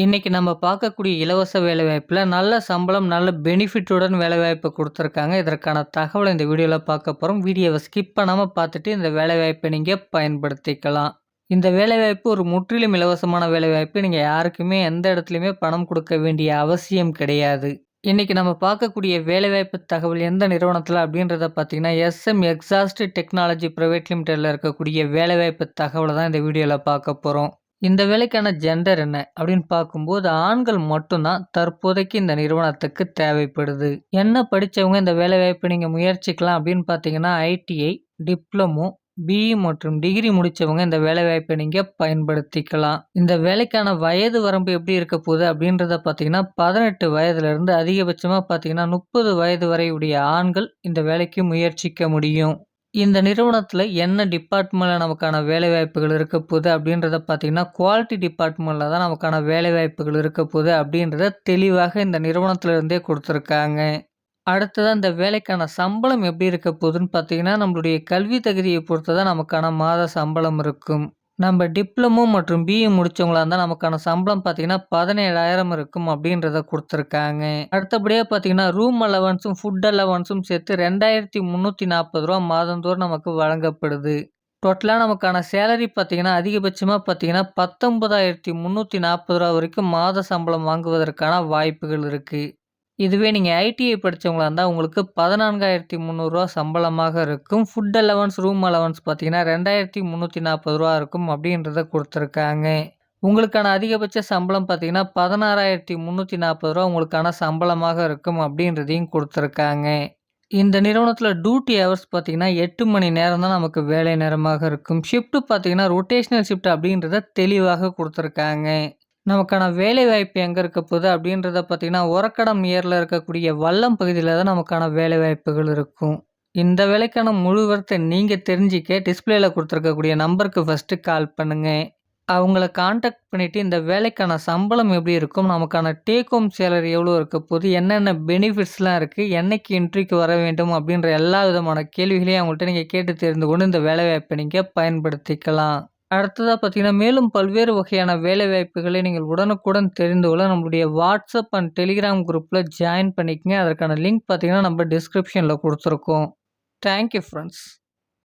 இன்றைக்கி நம்ம பார்க்கக்கூடிய இலவச வேலைவாய்ப்பில் நல்ல சம்பளம், நல்ல பெனிஃபிட்டுடன் வேலைவாய்ப்பு கொடுத்துருக்காங்க இதற்கான தகவலை இந்த வீடியோவில் பார்க்க போகிறோம் வீடியோவை ஸ்கிப் பண்ணாமல் பார்த்துட்டு இந்த வேலைவாய்ப்பை நீங்கள் பயன்படுத்திக்கலாம். இந்த வேலைவாய்ப்பு ஒரு முற்றிலும் இலவசமான வேலைவாய்ப்பு. நீங்கள் யாருக்குமே எந்த இடத்துலையுமே பணம் கொடுக்க வேண்டிய அவசியம் கிடையாது. இன்னைக்கு நம்ம பார்க்கக்கூடிய வேலைவாய்ப்பு தகவல் எந்த நிறுவனத்தில் அப்படின்றத பார்த்தீங்கன்னா, எஸ்எம் எக்ஸாஸ்ட் டெக்னாலஜி ப்ரைவேட் லிமிடெடில் இருக்கக்கூடிய வேலைவாய்ப்பு தகவலை தான் இந்த வீடியோவில் பார்க்க போகிறோம் இந்த வேலைக்கான ஜெண்டர் என்ன அப்படின்னு பார்க்கும்போது, ஆண்கள் மட்டும்தான் தற்போதைக்கு இந்த நிறுவனத்துக்கு தேவைப்படுது. என்ன படித்தவங்க இந்த வேலைவாய்ப்பு நீங்கள் முயற்சிக்கலாம் அப்படின்னு பார்த்தீங்கன்னா, ஐடிஐ, டிப்ளமோ, பிஇ மற்றும் டிகிரி முடித்தவங்க இந்த வேலைவாய்ப்பை நீங்கள் பயன்படுத்திக்கலாம். இந்த வேலைக்கான வயது வரம்பு எப்படி இருக்க போகுது அப்படின்றத பார்த்தீங்கன்னா, பதினெட்டு வயதுலேருந்து அதிகபட்சமாக பார்த்தீங்கன்னா, 30 வயது வரை உடைய ஆண்கள் இந்த வேலைக்கு முயற்சிக்க முடியும். இந்த நிறுவனத்தில் என்ன டிபார்ட்மெண்ட்டில் நமக்கான வேலைவாய்ப்புகள் இருக்க போகுது அப்படின்றத பார்த்தீங்கன்னா, குவாலிட்டி டிபார்ட்மெண்ட்டில் தான் நமக்கான வேலைவாய்ப்புகள் இருக்க போகுது அப்படின்றத தெளிவாக இந்த நிறுவனத்திலிருந்தே கொடுத்துருக்காங்க அடுத்ததாக இந்த வேலைக்கான சம்பளம் எப்படி இருக்க போகுதுன்னு பார்த்தீங்கன்னா, நம்மளுடைய கல்வி தகுதியை பொறுத்து தான் நமக்கான மாத சம்பளம் இருக்கும். நம்ம டிப்ளமோ மற்றும் பிஇ முடிச்சவங்களா இருந்தால் நமக்கான சம்பளம் பார்த்தீங்கன்னா, 17,000 இருக்கும் அப்படின்றத கொடுத்துருக்காங்க அடுத்தபடியாக பார்த்தீங்கன்னா, ரூம் அலவன்ஸும், ஃபுட் அலவன்ஸும் சேர்த்து ரெண்டாயிரத்தி முந்நூற்றி நாற்பது ரூபா மாதந்தோறும் நமக்கு வழங்கப்படுது. டோட்டலாக நமக்கான சேலரி பார்த்தீங்கன்னா, அதிகபட்சமாக பார்த்தீங்கன்னா, ரூ. 19,340 வரைக்கும் மாத சம்பளம் வாங்குவதற்கான வாய்ப்புகள் இருக்குது இதுவே நீங்கள் ஐடிஐ படிச்சவங்களா இருந்தால் உங்களுக்கு பதினான்காயிரத்தி முந்நூறுரூவா சம்பளமாக இருக்கும். ஃபுட் அலவன்ஸ், ரூம் அலவன்ஸ் பார்த்தீங்கன்னா, ரெண்டாயிரத்தி முந்நூற்றி நாற்பது ரூபா இருக்கும் அப்படின்றத கொடுத்துருக்காங்க உங்களுக்கான அதிகபட்ச சம்பளம் பார்த்தீங்கன்னா, பதினாறாயிரத்தி முந்நூற்றி நாற்பது ரூபா உங்களுக்கான சம்பளமாக இருக்கும் அப்படின்றதையும் கொடுத்துருக்காங்க இந்த நிறுவனத்தில் டியூட்டி ஹவர்ஸ் பார்த்தீங்கன்னா, எட்டு மணி நேரம் தான் நமக்கு வேலை நேரமாக இருக்கும். ஷிஃப்ட்டு பார்த்தீங்கன்னா, ரொட்டேஷனல் ஷிஃப்ட் அப்படின்றத தெளிவாக கொடுத்துருக்காங்க நமக்கான வேலைவாய்ப்பு எங்கே இருக்க போகுது அப்படின்றத பார்த்தீங்கன்னா, உரக்கடம் ஏரில் இருக்கக்கூடிய வல்லம் பகுதியில் தான் நமக்கான வேலைவாய்ப்புகள் இருக்கும். இந்த வேலைக்கான முழு நீங்கள் தெரிஞ்சிக்க தெரிஞ்சுக்க கொடுத்துருக்கக்கூடிய நம்பருக்கு ஃபர்ஸ்ட்டு கால் பண்ணுங்கள் அவங்கள காண்டாக்ட் பண்ணிவிட்டு இந்த வேலைக்கான சம்பளம் எப்படி இருக்கும், நமக்கான டேக் ஹோம் சேலரி எவ்வளோ இருக்க போகுது, என்னென்ன பெனிஃபிட்ஸ்லாம் இருக்குது என்னைக்கு இன்ட்ரிக்கு வர வேண்டும் அப்படின்ற எல்லா விதமான கேள்விகளையும் அவங்கள்ட்ட நீங்கள் கேட்டு தெரிந்து கொண்டு இந்த வேலைவாய்ப்பை நீங்கள் பயன்படுத்திக்கலாம். அடுத்ததா பார்த்தீங்கன்னா, மேலும் பல்வேறு வகையான வேலைவாய்ப்புகளை நீங்கள் உடனுக்குடன் தெரிந்து கொள்ள நம்மளுடைய வாட்ஸ்அப் அண்ட் டெலிகிராம் குரூப்ல ஜாயின் பண்ணிக்கங்க. அதற்கான லிங்க் பார்த்தீங்கன்னா, நம்ம டிஸ்கிரிப்ஷன்ல குடுத்துருக்கோம். Thank you friends.